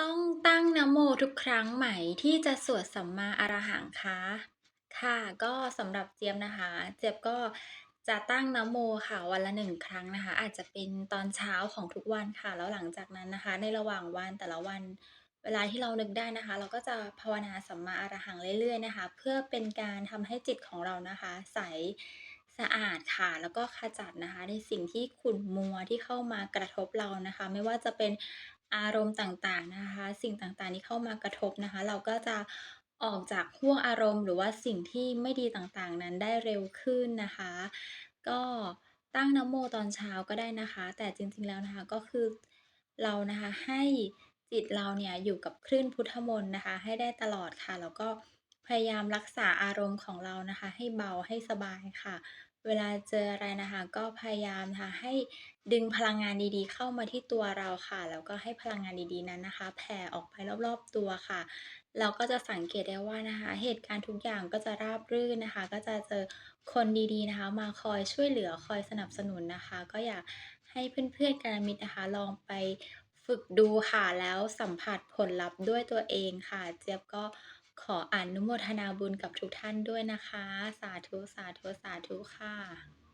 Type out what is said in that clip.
ต้องตั้งนะโมทุกครั้งไหมที่จะสวดสัมมาอรหังคะ?ค่ะ ก็สำหรับเจี๊ยบนะคะ เจี๊ยบก็จะตั้งนะโมค่ะวันละ1ครั้งนะคะ อาจจะเป็นตอนเช้าของทุกวันค่ะ แล้วหลังจากนั้นนะคะ ในระหว่างวันแต่ละวันเวลาที่เรานึกได้นะคะ เราก็จะภาวนาสัมมาอรหังเรื่อยๆนะคะ เพื่อเป็นการทำให้จิตของเรานะคะ ใสสะอาดค่ะ แล้วก็ขจัดนะคะ ในสิ่งที่ขุ่นมัวที่เข้ามากระทบเรานะคะ ไม่ว่าจะเป็น อารมณ์ต่างๆนะคะ สิ่งต่างๆที่เข้ามากระทบนะคะ เราก็จะออกจากห้วงอารมณ์ หรือว่าสิ่งที่ไม่ดีต่างๆ นั้นได้เร็วขึ้นนะคะ ก็ตั้งนโมตอนเช้าก็ได้นะคะ แต่จริงๆแล้วนะคะก็คือเรานะคะให้จิตเราเนี่ยอยู่กับคลื่นพุทธมนต์นะคะ ให้ได้ตลอดค่ะ แล้วก็ พยายามรักษาอารมณ์ของเรานะคะ ให้เบาให้สบายค่ะ เวลาเจออะไรนะคะ ก็พยายามนะคะให้ดึงพลังงานดีๆ เข้ามาที่ตัวเราค่ะ แล้วก็ให้พลังงานดีๆนั้นนะคะ แผ่ออกไปรอบๆตัวค่ะ เราก็จะสังเกตได้ว่านะคะ เหตุการณ์ทุกอย่างก็จะราบรื่นนะคะ ก็จะเจอคนดีๆนะคะ มาคอยช่วยเหลือคอยสนับสนุนนะคะ ก็อยากให้เพื่อนๆกัลยาณมิตรนะคะลองไปฝึกดูค่ะแล้วสัมผัสผลลัพธ์ด้วยตัวเองค่ะ เจี๊ยบก็ ขออนุโมทนาบุญกับทุกท่านด้วยนะคะ สาธุ สาธุ สาธุค่ะ